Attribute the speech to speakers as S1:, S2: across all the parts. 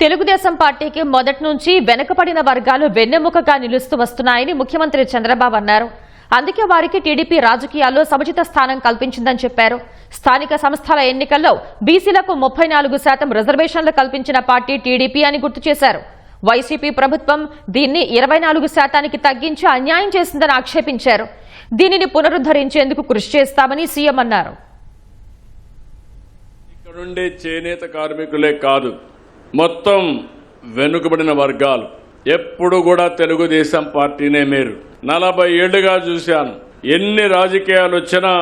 S1: తెలుగుదేశం పార్టీకి మొదటి నుంచి వెనుకబడిన వర్గాలు వెన్నెముకగా నిలుస్తూ వస్తున్నాయని ముఖ్యమంత్రి చంద్రబాబు అన్నారు. అందుకే వారికి టీడీపీ రాజకీయాల్లో సముచిత స్థానం కల్పించిందని చెప్పారు. స్థానిక సంస్థల ఎన్నికల్లో బీసీలకు ముప్పై నాలుగు శాతం రిజర్వేషన్లు కల్పించిన పార్టీ టీడీపీ అని గుర్తు చేశారు. వైసీపీ ప్రభుత్వం దీన్ని ఇరవై నాలుగు శాతానికి తగ్గించి అన్యాయం చేసిందని ఆక్షేపించారు. దీనిని పునరుద్ధరించేందుకు కృషి చేస్తామని సీఎం అన్నారు.
S2: ఇక్కడుండే చేనేత కార్మికులే కాదు మొత్తం వెనుకబడిన వర్గాలు. ఎప్పుడు కూడా తెలుగుదేశం పార్టీనే మేరు. నలభై ఏళ్ళుగా చూశాను. ఎన్ని రాజకీయాలు వచ్చినా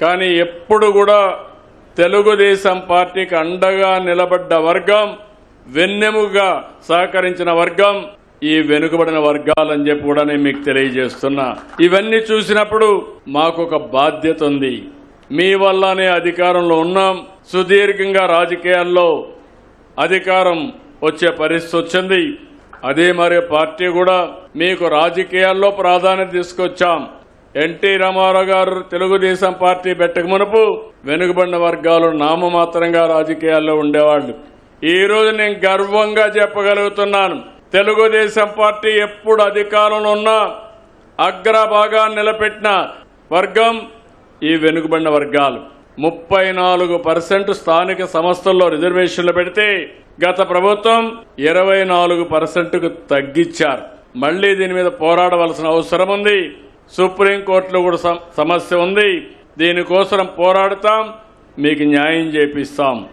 S2: కానీ ఎప్పుడు కూడా తెలుగుదేశం పార్టీకి అండగా నిలబడ్డ వర్గం వెన్నెముగా సహకరించిన వర్గం ఈ వెనుకబడిన వర్గాలని చెప్పి కూడా నేను మీకు తెలియజేస్తున్నా. ఇవన్నీ చూసినప్పుడు మాకు ఒక బాధ్యత ఉంది. మీ వల్లనే అధికారంలో ఉన్నాం. సుదీర్ఘంగా రాజకీయాల్లో అధికారం వచ్చే పరిస్థితి వచ్చింది. అదే మరి పార్టీ కూడా మీకు రాజకీయాల్లో ప్రాధాన్యత తీసుకొచ్చాం. ఎన్టీ రామారావు గారు తెలుగుదేశం పార్టీ పెట్టక మునుపు వెనుకబడిన వర్గాలు నామమాత్రంగా రాజకీయాల్లో ఉండేవాళ్ళు. ఈ రోజు నేను గర్వంగా చెప్పగలుగుతున్నాను. తెలుగుదేశం పార్టీ ఎప్పుడు అధికారంలో ఉన్నా అగ్రభాగాన్ని నిలబెట్టిన వర్గం ఈ వెనుకబడిన వర్గాలు. ముప్పై నాలుగు పర్సెంట్ స్థానిక సంస్థల్లో రిజర్వేషన్లు పెడితే గత ప్రభుత్వం ఇరవై నాలుగు పర్సెంట్కు తగ్గించారు. మళ్ళీ దీని మీద పోరాడవలసిన అవసరం ఉంది. సుప్రీంకోర్టులో కూడా సమస్య ఉంది. దీనికోసం పోరాడతాం. మీకు న్యాయం చేపిస్తాం.